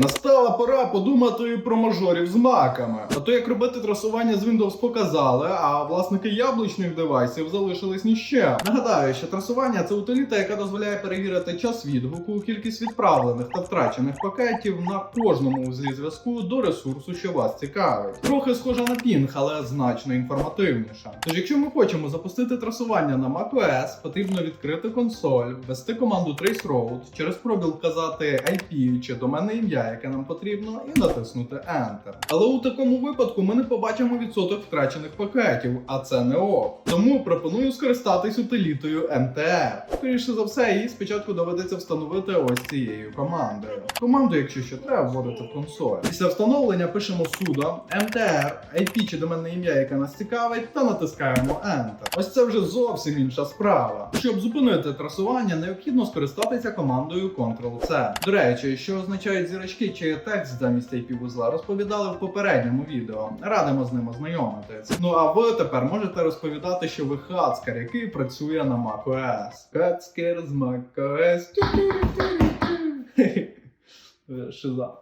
Настала пора подумати про мажорів з маками. А то як робити трасування з Windows показали, а власники яблучних девайсів залишились ні з. Нагадаю, що трасування це утиліта, яка дозволяє перевірити час відгуку, кількість відправлених та втрачених пакетів на кожному узлі зв'язку до ресурсу, що вас цікавить. Трохи схожа на пінг, але значно інформативніша. Тож, якщо ми хочемо запустити трасування на macOS, потрібно відкрити консоль, ввести команду traceroute, через пробіл вказати IP чи доменне ім'я, яке нам потрібно, і натиснути Enter. Але у такому випадку ми не побачимо відсоток втрачених пакетів, а це не ок. Тому пропоную скористатись утилітою NTR. Скоріше за все, її спочатку доведеться встановити ось цією командою. Команду, якщо що, треба вводити в консоль. Після встановлення пишемо sudo mtr, IP чи доменне ім'я, яке нас цікавить, та натискаємо Enter. Ось це вже зовсім інша справа. Щоб зупинити трасування, необхідно скористатися командою Ctrl-C. До речі, що означають зірочки чи текст замість IP вузла, розповідали в попередньому відео. Радимо з ним ознайомитись. Ну а ви тепер можете розповідати, що ви хацкер, який працює на macOS. Хацкер з macOS. Шиза.